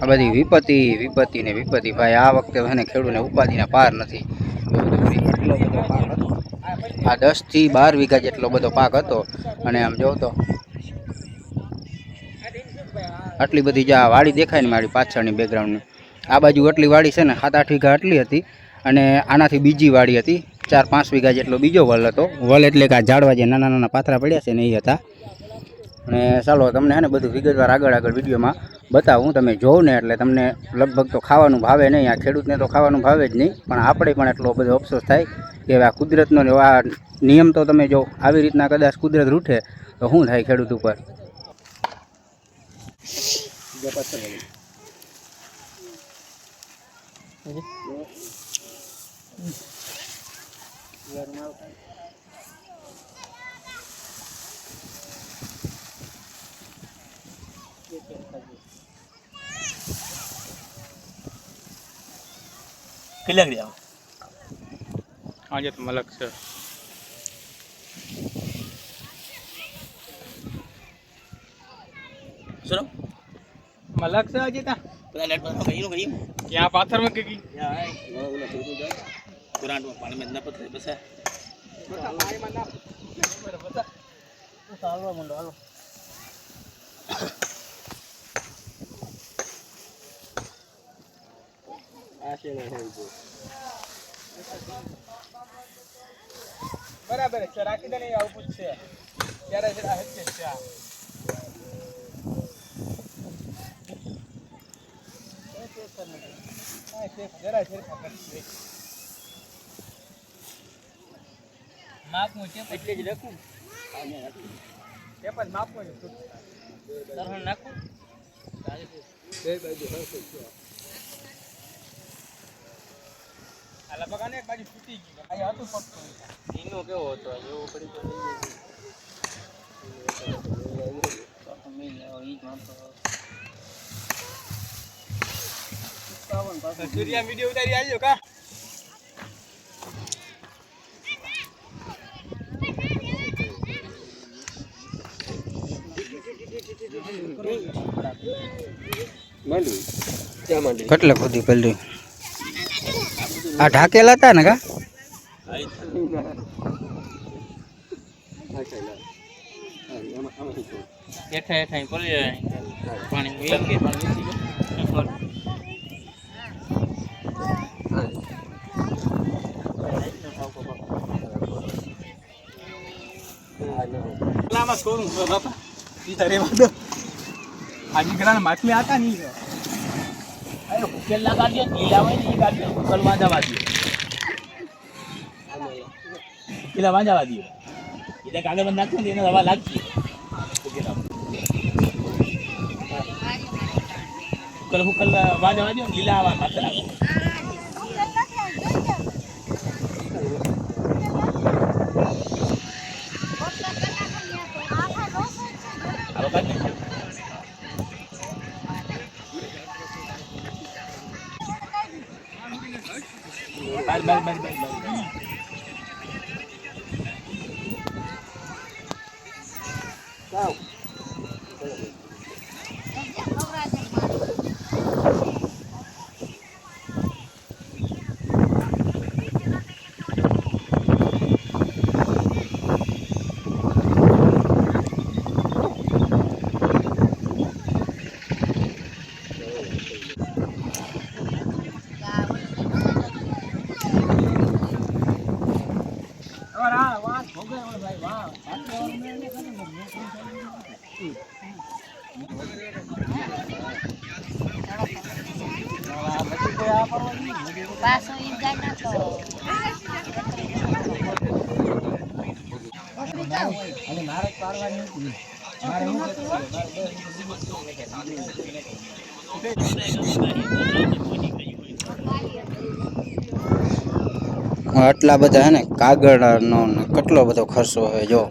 આ બધી વિપત્તિ વિપત્તિ ને વિપત્તિ. ભાઈ, આ વખતે છે ને ખેડૂતને ઉપાધિના પાર નથી. આ દસથી બાર વીઘા જેટલો બધો પાક હતો. અને આમ જો તો આટલી બધી જે વાડી દેખાય ને મારી પાછળની બેકગ્રાઉન્ડની આ બાજુ આટલી વાડી છે ને, સાત આઠ વીઘા આટલી હતી. અને આનાથી બીજી વાડી હતી. ચાર પાંચ વીઘા જેટલો બીજો વલ હતો. વલ એટલે કે આ ઝાડવા જે નાના નાના પાથરા પડ્યા છે ને એ હતા. અને ચાલો, તમને ને બધું વિગતવાર આગળ આગળ વિડીયોમાં બતાવું તમે જોઉં ને એટલે તમને લગભગ તો ખાવાનું ભાવે નહીં, આ ખેડૂતને તો ખાવાનું ભાવે જ નહીં, પણ આપણે પણ એટલો બધો અફસોસ થાય કે આ કુદરતનો આ નિયમ તો તમે જો, આવી રીતના કદાચ કુદરત રૂઠે, તો શું થાય ખેડૂત ઉપર? કેટલા રહ્યા આજે તો મલક છે. સુનો મલક છે આજે તા? પેલા નેટ પર કઈ નું કઈ ક્યાં પાથરમાં ગઈ? કુરાનમાં પાણી માં ના પથરે બસ બરાબર છે રાખી દે નહીં આવું પૂછશે ક્યારે છે રાખી હેત છે આ હા, છે, જરા ખબર છે. માપનું છે. એટલે જ રાખું છે પણ માપનું છે. દર્શન નાખું આ લગભગ આને એક બાજુ તૂટી ગયું. હતું. એનો કેવો હતો? એવો પડી તો સૂર્યા વીડિયો ઉતારી આવ્યો કા? કેટલે ખોદી પલટી? આ ઢાકેલા હતા ને કા? હેઠા હેઠા પડી જાય પાણી વેગ કે પાણી લામાં છોડું તો બાપા સીધા રેવા દો કેટલા કાઢ્યો લીલા હોય ને એ કાઢ્યો કલ વાંધાવા દો પેલા વાંધાવા દો એટલે કાગળ બંધ નાખો ને એને હવા લાગશે કલ હું કલ વાંધાવા દો લીલા હવા માથે રાખો બાર બાર બાર બાર મારે જાય ના તો આટલા બધા હે ને કાગળનો કેટલો બધો ખર્ચો હવે, જો.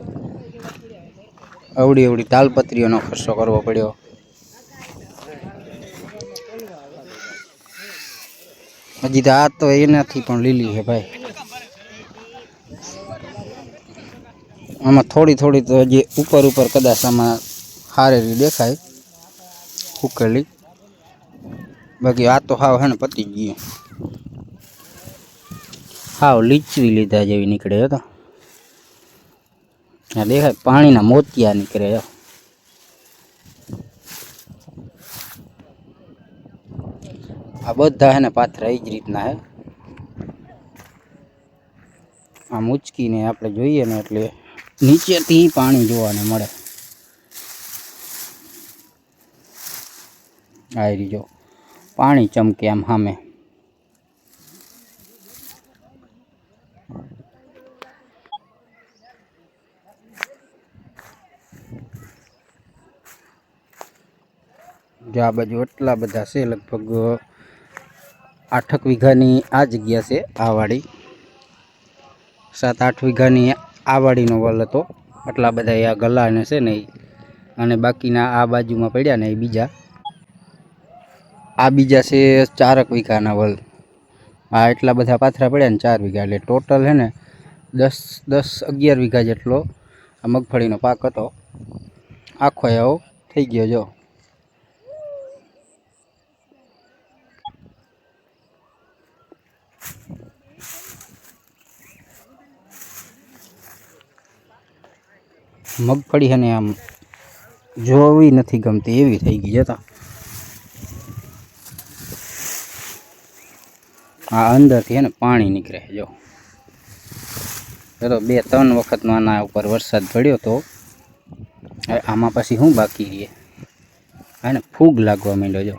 અવડી અવડી તાલપત્રીઓનો ખર્ચો કરવો પડ્યો. હજી તો આ તો એનાથી પણ લીલી છે ભાઈ. આમાં થોડી થોડી તો હજી ઉપર ઉપર કદાચ આમાં હારેલી દેખાય. ઉકેલી. બાકી આ તો હાવ હે ને પતી ગયું. હાવ લીચવી લીધા જેવી નીકળે છે તો. આ દેખાય પાણીના મોતિયા નીકળે છે આ બધા હે ને પાથરા એ જ રીતના હે. આમ ઉચકીને આપણે જોઈએ ને એટલે નીચેથી પાણી જોવાને મળે. આ રહી જો પાણી ચમકે આમ સામે. જો આ બાજુ એટલા બધા છે, લગભગ આઠક વીઘાની આ જગ્યા છે, આ વાડી. સાત આઠ વીઘાની આ વાડીનો વલ હતો. આટલા બધા આ ગલાને છે ને. અને બાકીના આ બાજુમાં પડ્યા ને એ બીજા. આ બીજા છે ચારક વીઘાના વલ. આ એટલા બધા પાથરા પડ્યા ને ચાર વીઘા. એટલે ટોટલ છે ને દસ દસ અગિયાર વીઘા જેટલો આ મગફળીનો પાક હતો. આખો એવો થઈ ગયો જો. મગફળી છે ને આમ જોવી નથી ગમતી, એવી થઈ ગઈ જતા. આ અંદરથી ને પાણી નીકળે, જો. તો બે ત્રણ વખતનો આના ઉપર વરસાદ પડ્યો તો આમાં પછી શું બાકી રહીએ એને ફૂગ લાગવા માંડ્યો, જો.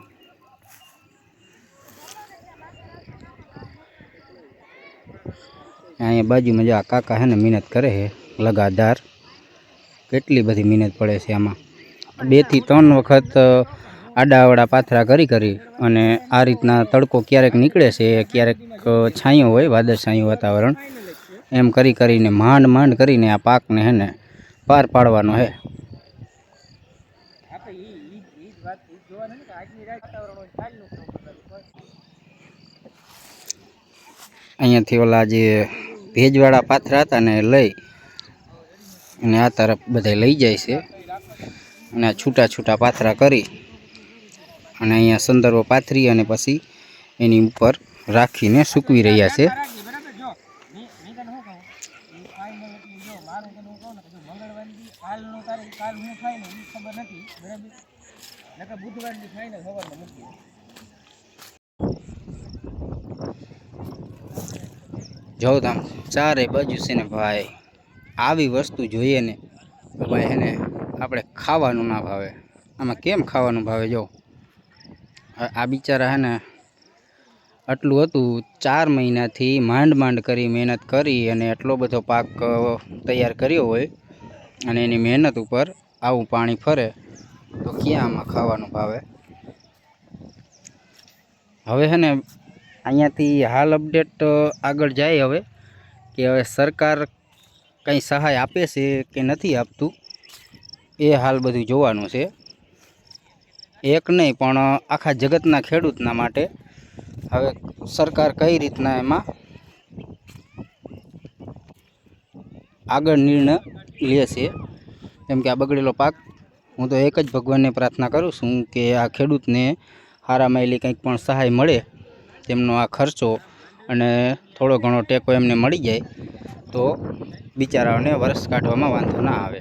અહીંયા બાજુમાં જો આ કાકા છે ને મહેનત કરે છે લગાતાર કેટલી બધી મહેનત પડે છે આમાં. બેથી ત્રણ વખત આડાવાળા પાથરા કરી કરી અને આ રીતના તડકો ક્યારેક નીકળે છે, ક્યારેક છાંયો હોય વાદળછાયું વાતાવરણ, એમ કરી કરીને, માંડ માંડ કરીને આ પાકને હે ને પાર પાડવાનો હે. અહીંયાથી ઓલા જે ભેજવાળા પાથરા હતા ને લઈ અને આ તરફ બધા લઈ જાય છે. અને આ છૂટા છૂટા પાથરા કરી અને અહીંયા સંદર્ભ પાથરી અને પછી એની ઉપર રાખીને સૂકવી રહ્યા છે. જો તમ ચારે બાજુ છે ને ભાઈ. આવી વસ્તુ જોઈએ ને, તો ભાઈ એને આપણે ખાવાનું ના ભાવે. આમાં કેમ ખાવાનું ભાવે જો? આ બિચારા હે ને આટલું હતું, ચાર મહિનાથી માંડ માંડ કરી મહેનત કરી અને એટલો બધો પાક તૈયાર કર્યો હોય અને એની મહેનત ઉપર આવું પાણી ફરે, તો ક્યાં આમાં ખાવાનું ભાવે? હવે હે ને અહીંયાથી હાલ અપડેટ આગળ જાય હવે, કે હવે સરકાર કંઈ સહાય આપે છે કે નથી આપતું, એ હાલ બધું જોવાનું છે. એક નહીં, પણ આખા જગતના ખેડૂતના માટે હવે સરકાર કઈ રીતના એમાં આગળ નિર્ણય લે છે? કેમ કે આ બગડેલો પાક, હું તો એક જ ભગવાનને પ્રાર્થના કરું છું કે આ ખેડૂતને હારા માયલી કંઈક પણ સહાય મળે, તેમનો આ ખર્ચો અને થોડો ઘણો ટેકો એમને મળી જાય. તો બિચારાઓને વરસ કાઢવામાં વાંધો ના આવે.